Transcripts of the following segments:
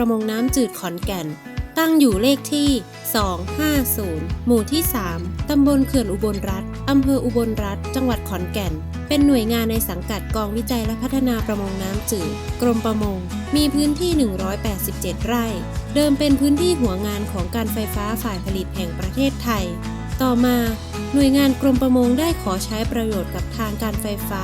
ประมงน้ำจืดขอนแก่น ตั้งอยู่เลขที่ 250 หมู่ที่ 3 ตำบลเขื่อนอุบลรัฐ อำเภออุบลรัฐ จังหวัดขอนแก่น เป็นหน่วยงานในสังกัดกองวิจัยและพัฒนาประมงน้ำจืด กรมประมง มีพื้นที่ 187 ไร่ เดิมเป็นพื้นที่หัวงานของการไฟฟ้าฝ่ายผลิตแห่งประเทศไทย ต่อมา หน่วยงานกรมประมงได้ขอใช้ประโยชน์กับทางการไฟฟ้า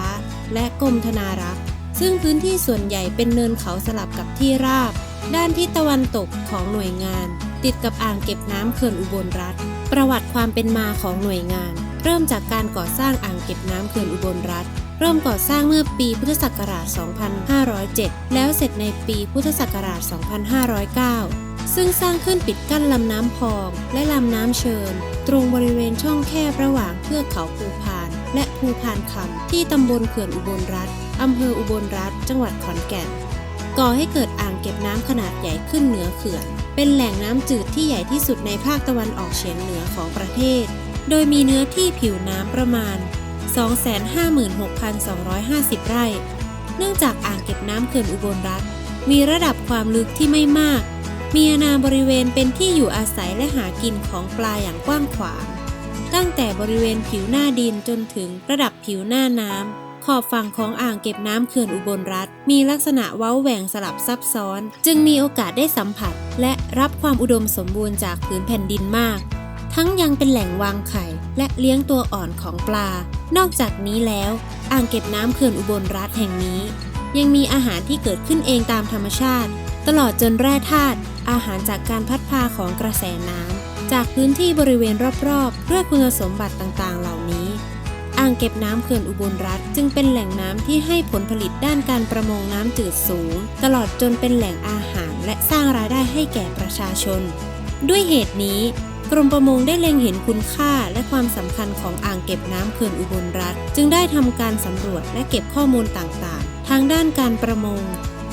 และกรมธนารักษ์ซึ่งพื้นที่ส่วนใหญ่เป็นเนินเขาสลับกับที่ราบ ด้านทิศตะวันตกของหน่วยงาน ติดกับอ่างเก็บน้ำเขื่อนอุบลรัฐ ประวัติความเป็นมาของหน่วยงาน เริ่มจากการก่อสร้างอ่างเก็บน้ำเขื่อนอุบลรัฐ เริ่มก่อสร้างเมื่อปีพุทธศักราช 2507 แล้วเสร็จในปีพุทธศักราช 2509 ซึ่งสร้างขึ้นปิดกั้นลำน้ำพองและลำน้ำเชิญ ตรงบริเวณช่องแคบระหว่างเทือกเขาภูพาน และภูพานคำที่ตำบลเขื่อนอุบลรัฐอำเภออุบลรัฐ จังหวัดขอนแก่น ก่อให้เกิดอ่างเก็บน้ำขนาดใหญ่ขึ้นเหนือเขื่อน เป็นแหล่งน้ำจืดที่ใหญ่ที่สุดในภาคตะวันออกเฉียงเหนือของประเทศ โดยมีเนื้อที่ผิวน้ำประมาณ 256,250 ไร่ เนื่องจากอ่างเก็บน้ำเขื่อนอุบลรัฐ มีระดับความลึกที่ไม่มาก มีอาณาบริเวณเป็นที่อยู่อาศัยและหากินของปลาอย่างกว้างขวาง ตั้งแต่บริเวณผิวหน้าดินจนถึงระดับผิวหน้าน้ำ ขอบฝั่งของอ่างเก็บน้ำเขื่อนอุบลรัฐ มีลักษณะเว้าแหว่งสลับซับซ้อน จึงมีโอกาสได้สัมผัส และรับความอุดมสมบูรณ์จากผืนแผ่นดินมาก ทั้งยังเป็นแหล่งวางไข่ และเลี้ยงตัวอ่อนของปลา นอกจากนี้แล้ว อ่างเก็บน้ำเขื่อนอุบลรัฐแห่งนี้ ยังมีอาหารที่เกิดขึ้นเองตามธรรมชาติ ตลอดจนแร่ธาตุอาหารจากการพัดพาของกระแสน้ำจากพื้นที่บริเวณรอบๆด้วยคุณสมบัติต่างๆ เหล่านี้ อ่างเก็บน้ำเขื่อนอุบลรัฐ จึงเป็นแหล่งน้ำที่ให้ผลผลิตด้านการประมงน้ำจืดสูง ตลอดจนเป็นแหล่งอาหารและสร้างรายได้ให้แก่ประชาชน ด้วยเหตุนี้ กรมประมงได้เล็งเห็นคุณค่าและความสำคัญของอ่างเก็บน้ำเขื่อนอุบลรัฐ จึงได้ทำการสำรวจและเก็บข้อมูลต่างๆ ทางด้านการประมง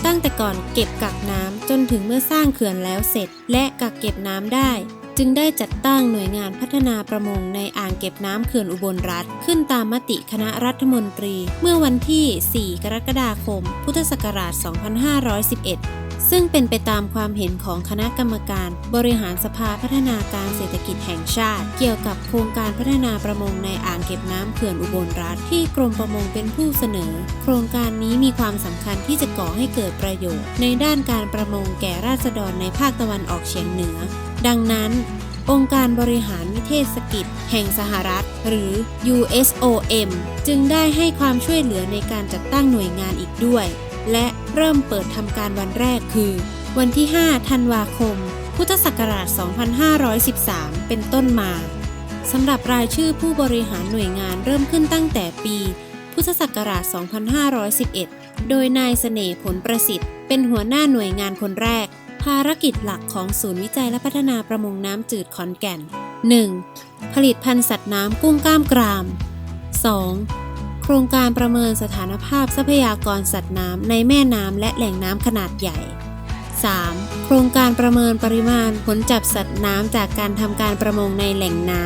ตั้งแต่ก่อนเก็บกักน้ำจนถึงเมื่อสร้างเขื่อนแล้วเสร็จ และกักเก็บน้ำได้ จึงได้จัดตั้งหน่วยงานพัฒนาประมงในอ่างเก็บน้ำเขื่อนอุบลรัฐ ขึ้นตามมติคณะรัฐมนตรี เมื่อวันที่ 4 กรกฎาคม พุทธศักราช 2511 ซึ่งเป็นไปตามความเห็นของคณะกรรมการ บริหารสภาพัฒนาการเศรษฐกิจแห่งชาติ เกี่ยวกับโครงการพัฒนาประมงในอ่างเก็บน้ำเขื่อนอุบลรัฐที่กรมประมงเป็นผู้เสนอ โครงการนี้มีความสำคัญที่จะก่อให้เกิดประโยชน์ ในด้านการประมงแก่ราษฎรในภาคตะวันออกเฉียงเหนือ ดังนั้น องค์การบริหารวิเทศกิจ แห่งสหรัฐ หรือ USOM จึงได้ให้ความช่วยเหลือในการจัดตั้งหน่วยงานอีกด้วย และเริ่มเปิดทำการวันแรกคือ วันที่ 5 ธันวาคม พุทธศักราช 2513 เป็นต้นมาสำหรับรายชื่อผู้บริหารหน่วยงานเริ่มขึ้นตั้งแต่ปี พุทธศักราช 2511 โดยนายเสน่ห์ผลประสิทธิ์ เป็นหัวหน้าหน่วยงานคนแรก ภารกิจหลักของศูนย์วิจัยและพัฒนาประมงน้ำจืดขอนแก่น 1. ผลิตพันธุ์สัตว์น้ำกุ้งกล้ามกราม 2. โครงการประเมินสถานภาพทรัพยากรสัตว์น้ำในแม่น้ำและแหล่งน้ำขนาดใหญ่ 3. โครงการประเมินปริมาณผลจับสัตว์น้ำจากการทำการประมงในแหล่งน้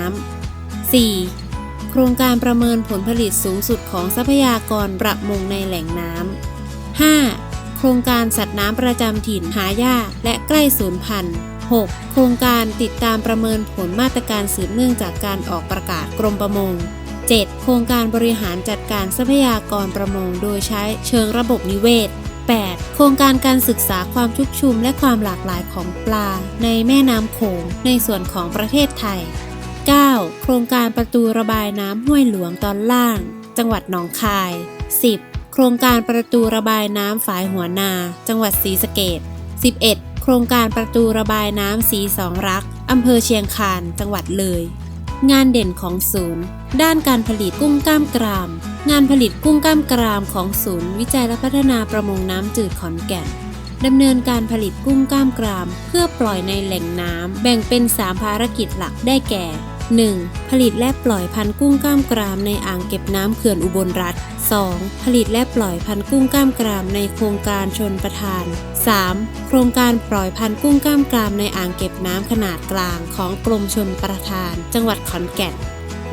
ำ 4. โครงการประเมินผลผลิตสูงสุดของทรัพยากรประมงในแหล่งน้ำ 5. โครงการสัตว์น้ำประจำถิ่นหายากและใกล้สูญพันธุ์ 6. โครงการติดตามประเมินผลมาตรการสืบเนื่องจากการออกประกาศกรมประมง 7. โครงการบริหารจัดการทรัพยากรประมงโดยใช้เชิงระบบนิเวศ 8. โครงการการศึกษาความชุกชุมและความหลากหลายของปลา ในแม่น้ำโขงในส่วนของประเทศไทย 9. โครงการประตูระบายน้ำห้วยหลวงตอนล่าง จังหวัดหนองคาย 10. โครงการประตูระบายน้ำฝายหัวนา จังหวัดศรีสะเกด 11 โครงการประตูระบายน้ำสีสองรักอำเภอเชียงคาน จังหวัดเลย งานเด่นของศูนย์ ด้านการผลิตกุ้งกล้ามกราม งานผลิตกุ้งกล้ามกรามของศูนย์ วิจัยและพัฒนาประมงน้ำจืดขอนแก่นดำเนินการผลิตกุ้งกล้ามกราม เพื่อปล่อยในแหล่งน้ำแบ่งเป็น 3 ภารกิจหลักได้แก่ 1. ผลิตและปล่อยพันธุ์กุ้งกล้ามกรามในอ่างเก็บน้ำเขื่อนอุบลรัฐ 2. ผลิตและปล่อยพันธุ์กุ้งกล้ามกรามในโครงการชนประทาน 3. โครงการปล่อยพันธุ์กุ้งกล้ามกรามในอ่างเก็บน้ำขนาดกลางของกรมชนประทาน จังหวัดขอนแก่น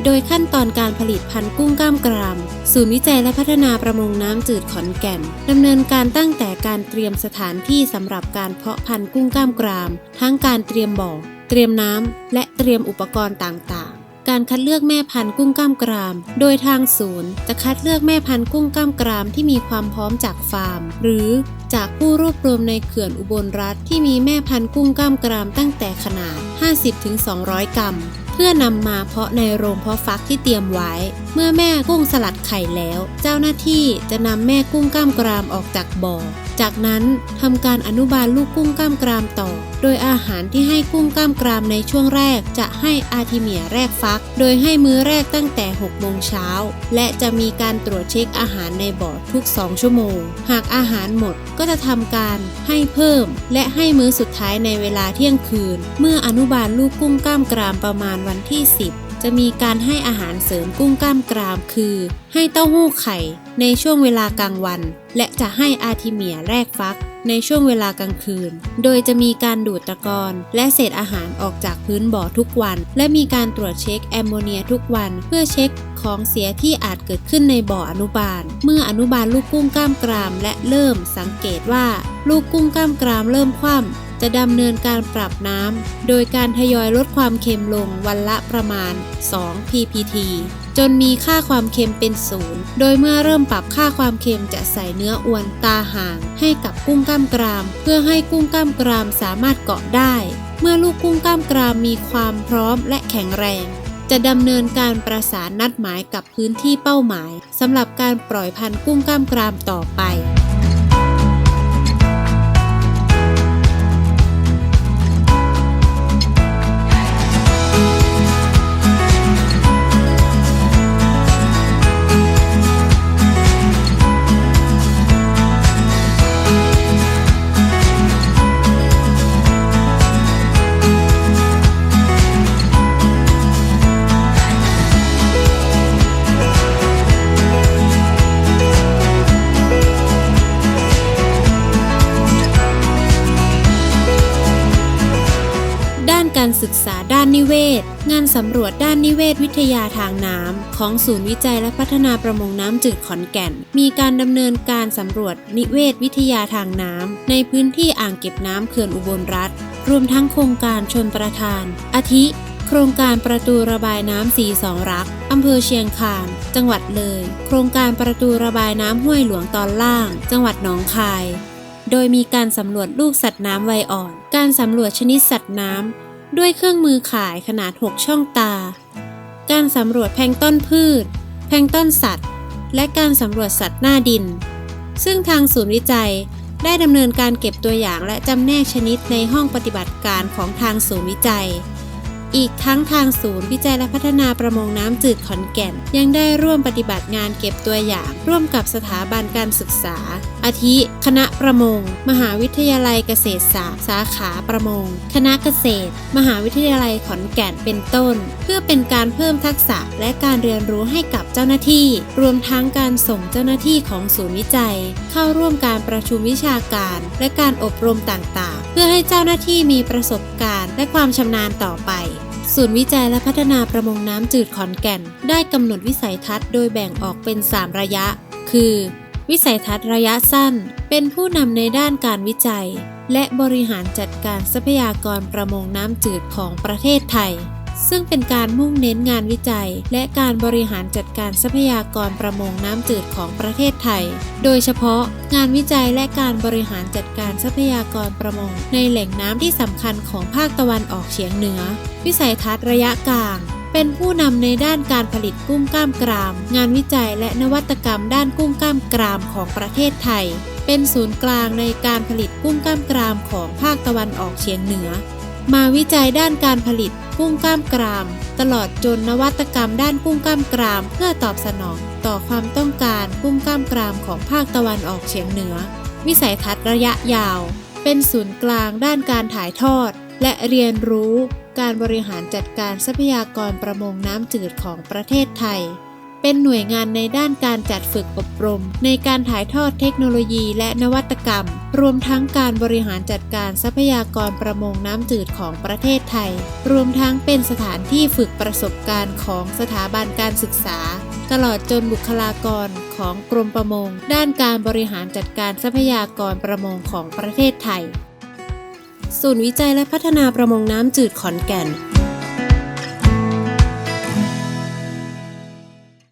โดยขั้นตอนการผลิตพันธุ์กุ้งกล้ามกราม ศูนย์วิจัยและพัฒนาประมงน้ำจืดขอนแก่นดำเนินการตั้งแต่การเตรียมสถานที่สำหรับการเพาะพันธุ์กุ้งกล้ามกราม ทั้งการเตรียมบ่อ เตรียมน้ำและเตรียมอุปกรณ์ต่างๆ การคัดเลือกแม่พันธุ์กุ้งกล้ามกราม โดยทางศูนย์จะคัดเลือกแม่พันธุ์กุ้งกล้ามกรามที่มีความพร้อมจากฟาร์ม หรือจากผู้รวบรวมในเขื่อนอุบลรัฐที่มีแม่พันธุ์กุ้งกล้ามกรามตั้งแต่ขนาด 50-200 กรัม เพื่อนำมาเพาะในโรงเพาะฟักที่เตรียมไว้ เมื่อแม่กุ้งสลัดไข่แล้ว เจ้าหน้าที่จะนำแม่กุ้งกล้ามกรามออกจากบ่อ จากนั้นทำการอนุบาลลูกกุ้งกล้ามกรามต่อ โดยอาหารที่ให้กุ้งกล้ามกรามในช่วงแรกจะให้อาทิเมียแรกฟัก โดยให้มื้อแรกตั้งแต่ 6 โมงเช้า และจะมีการตรวจเช็คอาหารในบ่อทุก 2 ชั่วโมง หากอาหารหมดก็จะทำการให้เพิ่ม และให้มื้อสุดท้ายในเวลาเที่ยงคืน เมื่ออนุบาลลูกกุ้งกล้ามกรามประมาณวันที่ 10จะมีการให้อาหารเสริมกุ้งกล้ามกรามคือ ให้เต้าหู้ไข่ในช่วงเวลากลางวัน และจะให้อาทิเมียแรกฟัก ในช่วงเวลากลางคืน โดยจะมีการดูดตะกอนและเศษอาหารออกจากพื้นบ่อทุกวัน และมีการตรวจเช็คแอมโมเนียทุกวัน เพื่อเช็คของเสียที่อาจเกิดขึ้นในบ่ออนุบาล เมื่ออนุบาลลูกกุ้งกล้ามกราม และเริ่มสังเกตว่า ลูกกุ้งกล้ามกรามเริ่มคว่ำจะดำเนินการปรับน้ำ โดยการทยอยลดความเค็มลงวันละประมาณ 2 ppt จนมีค่าความเค็มเป็นศูนย์โดยเมื่อเริ่มปรับค่าความเค็มจะใส่เนื้ออวนตาห่าง ให้กับกุ้งกล้ามกราม เพื่อให้กุ้งกล้ามกรามสามารถเกาะได้ เมื่อลูกกุ้งกล้ามกรามมีความพร้อมและแข็งแรง จะดำเนินการประสานนัดหมายกับพื้นที่เป้าหมายสำหรับการปล่อยพันธุ์กุ้งกล้ามกรามต่อไป การศึกษาด้านนิเวศ งานสำรวจด้านนิเวศวิทยาทางน้ำของศูนย์วิจัยและพัฒนาประมงน้ำจืดขอนแก่น มีการดำเนินการสำรวจนิเวศวิทยาทางน้ำในพื้นที่อ่างเก็บน้ำเขื่อนอุบลรัฐ รวมทั้งโครงการชนประทาน อาทิ โครงการประตูระบายน้ำสีสองรักอำเภอเชียงคาน จังหวัดเลย โครงการประตูระบายน้ำห้วยหลวงตอนล่าง จังหวัดหนองคาย โดยมีการสำรวจลูกสัตว์น้ำไวอ่อน การสำรวจชนิดสัตว์น้ำ ด้วยเครื่องมือขายขนาด 6 ช่องตา การสำรวจแพลงต้นพืช แพลงต้นสัตว์ และการสำรวจสัตว์หน้าดิน ซึ่งทางศูนย์วิจัยได้ดำเนินการเก็บตัวอย่างและจำแนกชนิดในห้องปฏิบัติการของทางศูนย์วิจัย อีกทั้งทางศูนย์วิจัยและพัฒนาประมงน้ำจืดขอนแก่น ยังได้ร่วมปฏิบัติงานเก็บตัวอย่าง ร่วมกับสถาบันการศึกษา อาทิ คณะประมง มหาวิทยาลัยเกษตรศาสตร์สาขาประมง คณะเกษตร มหาวิทยาลัยขอนแก่นเป็นต้น เพื่อเป็นการเพิ่มทักษะและการเรียนรู้ให้กับเจ้าหน้าที่ รวมทั้งการส่งเจ้าหน้าที่ของศูนย์วิจัย เข้าร่วมการประชุมวิชาการ และการอบรมต่างๆ เพื่อให้เจ้าหน้าที่มีประสบการณ์ และความชำนาญต่อไป ศูนย์วิจัยและพัฒนาประมงน้ำจืดขอนแก่น ได้กำหนดวิสัยทัศน์โดยแบ่งออกเป็น 3 ระยะ คือ วิสัยทัศน์ระยะสั้น เป็นผู้นำในด้านการวิจัย และบริหารจัดการทรัพยากรประมงน้ำจืดของประเทศไทย ซึ่งเป็นการมุ่งเน้นงานวิจัย และการบริหารจัดการทรัพยากรประมงน้ำจืดของประเทศไทย โดยเฉพาะงานวิจัยและการบริหารจัดการทรัพยากรประมง ในแหล่งน้ำที่สำคัญของภาคตะวันออกเฉียงเหนือ วิสัยทัศน์ระยะกลาง เป็นผู้นำในด้านการผลิตกุ้งกล้ามกราม งานวิจัยและนวัตกรรมด้านกุ้งกล้ามกรามของประเทศไทย เป็นศูนย์กลางในการผลิตกุ้งกล้ามกรามของภาคตะวันออกเฉียงเหนือ มาวิจัยด้านการผลิต กุ้งกล้ามกราม ตลอดจนนวัตกรรมด้านกุ้งกล้ามกราม เพื่อตอบสนอง ต่อความต้องการกุ้งกล้ามกรามของภาคตะวันออกเฉียงเหนือ วิสัยทัศน์ระยะยาว เป็นศูนย์กลางด้านการถ่ายทอด และเรียนรู้ การบริหารจัดการทรัพยากรประมงน้ำจืดของประเทศไทย เป็นหน่วยงานในด้านการจัดฝึกอบรม ในการถ่ายทอดเทคโนโลยีและนวัตกรรม รวมทั้งการบริหารจัดการทรัพยากรประมงน้ำจืดของประเทศไทย รวมทั้งเป็นสถานที่ฝึกประสบการณ์ของสถาบันการศึกษา ตลอดจนบุคลากรของกรมประมง ด้านการบริหารจัดการทรัพยากรประมงของประเทศไทย ศูนย์วิจัยและพัฒนาประมงน้ำจืดขอนแก่น